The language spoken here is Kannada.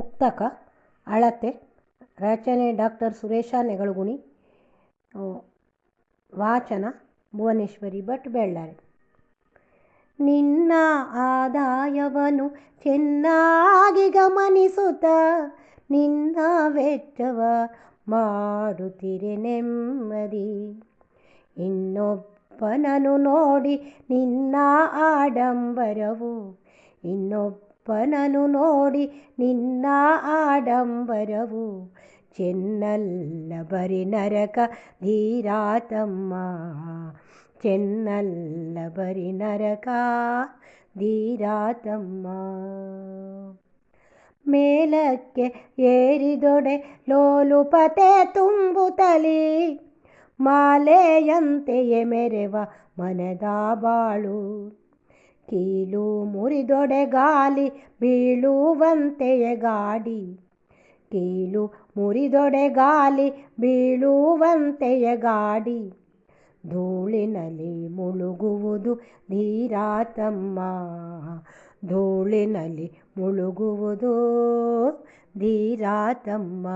ಮುಕ್ತಕ ಅಳತೆ, ರಚನೆ ಡಾಕ್ಟರ್ ಸುರೇಶ ನೆಗಳಗುಣಿ ವಾಚನ ಭುವನೇಶ್ವರಿ ಭಟ್ ಬೆಳ್ಳಾರೆ. ನಿನ್ನ ಆದಾಯವನ್ನು ಚೆನ್ನಾಗಿ ಗಮನಿಸುತ್ತ, ನಿನ್ನ ವೆಚ್ಚವ ಮಾಡುತ್ತಿರೆ ನೆಮ್ಮದಿ. ಇನ್ನೊಬ್ಬನನು ನೋಡಿ ನಿನ್ನ ಆಡಂಬರವು ಇನ್ನೊಬ್ಬನನ್ನು ನೋಡಿ ನಿನ್ನ ಆಡಂಬರವು. ಚೆನ್ನಲ್ಲ ಬರಿ ನರಕ ಧೀರಾತಮ್ಮ. ಚೆನ್ನಲ್ಲ ಬರಿ ನರಕ ಧೀರಾತಮ್ಮ. ಮೇಲಕ್ಕೆ ಏರಿದೊಡೆ ಲೋಲುಪತೆ ತುಂಬುತ್ತಲಿ ಮಾಲೆಯಂತೆಯೇ ಮೆರೆವ ಮನದ ಬಾಳು. ಕೀಲು ಮುರಿದೊಡೆ ಗಾಲಿ ಬೀಳುವಂತೆಯ ಗಾಡಿ. ಕೀಲು ಮುರಿದೊಡೆ ಗಾಲಿ ಬೀಳುವಂತೆಯ ಗಾಡಿ. ಧೂಳಿನಲ್ಲಿ ಮುಳುಗುವುದು ಧೀರಾತಮ್ಮ ಧೂಳಿನಲ್ಲಿ ಮುಳುಗುವುದು ಧೀರಾತಮ್ಮ